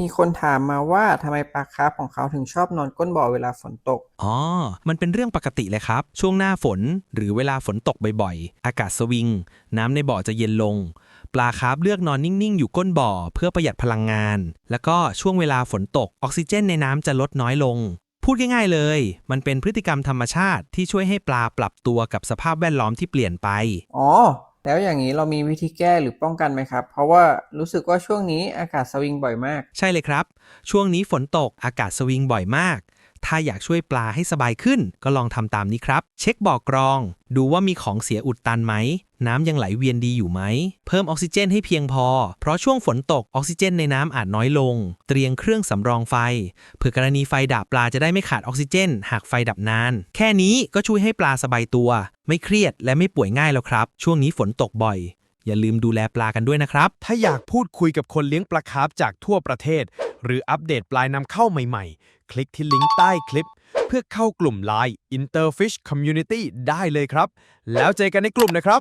มีคนถามมาว่าทำไมปลาคาร์ฟของเขาถึงชอบนอนก้นบ่อเวลาฝนตก อ๋อ มันเป็นเรื่องปกติเลยครับ ช่วงหน้าฝนหรือเวลาฝนตกบ่อยๆ อากาศสวิง น้ำในบ่อจะเย็นลง ปลาคาร์ฟเลือกนอนนิ่งๆ อยู่ก้นบ่อเพื่อประหยัดพลังงาน แล้วก็ช่วงเวลาฝนตกออกซิเจนในน้ำจะลดน้อยลง พูดง่ายๆเลย มันเป็นพฤติกรรมธรรมชาติที่ช่วยให้ปลาปรับตัวกับสภาพแวดล้อมที่เปลี่ยนไป อ๋อ แล้วอย่างนี้เรามีวิธีแก้หรือป้องกันไหมครับ เพราะว่ารู้สึกว่าช่วงนี้อากาศสวิงบ่อยมาก ใช่เลยครับ ช่วงนี้ฝนตกอากาศสวิงบ่อยมาก ถ้าอยากช่วยปลาให้สบายขึ้น ก็ลองทำตามนี้ครับ เช็คบ่อกรอง ดูว่ามีของเสียอุดตันไหม น้ำยังไหลเวียนดีอยู่ไหม เพิ่มออกซิเจนให้เพียงพอ เพราะช่วงฝนตกออกซิเจนในน้ำอาจน้อยลง เตรียมเครื่องสำรองไฟ เผื่อกรณีไฟดับปลาจะได้ไม่ขาดออกซิเจน หากไฟดับนาน แค่นี้ก็ช่วยให้ปลาสบายตัว ไม่เครียดและไม่ป่วยง่ายแล้วครับ ช่วงนี้ฝนตกบ่อยอย่าลืมดูแลปลากันด้วยนะครับ ถ้าอยากพูดคุยกับคนเลี้ยงปลาคาร์ฟจากทั่วประเทศ หรืออัปเดตปลายนำเข้าใหม่ ๆ คลิกที่ลิงก์ใต้คลิป เพื่อเข้ากลุ่มไลน์ Interfish Community ได้เลยครับ แล้วเจอกันในกลุ่มนะครับ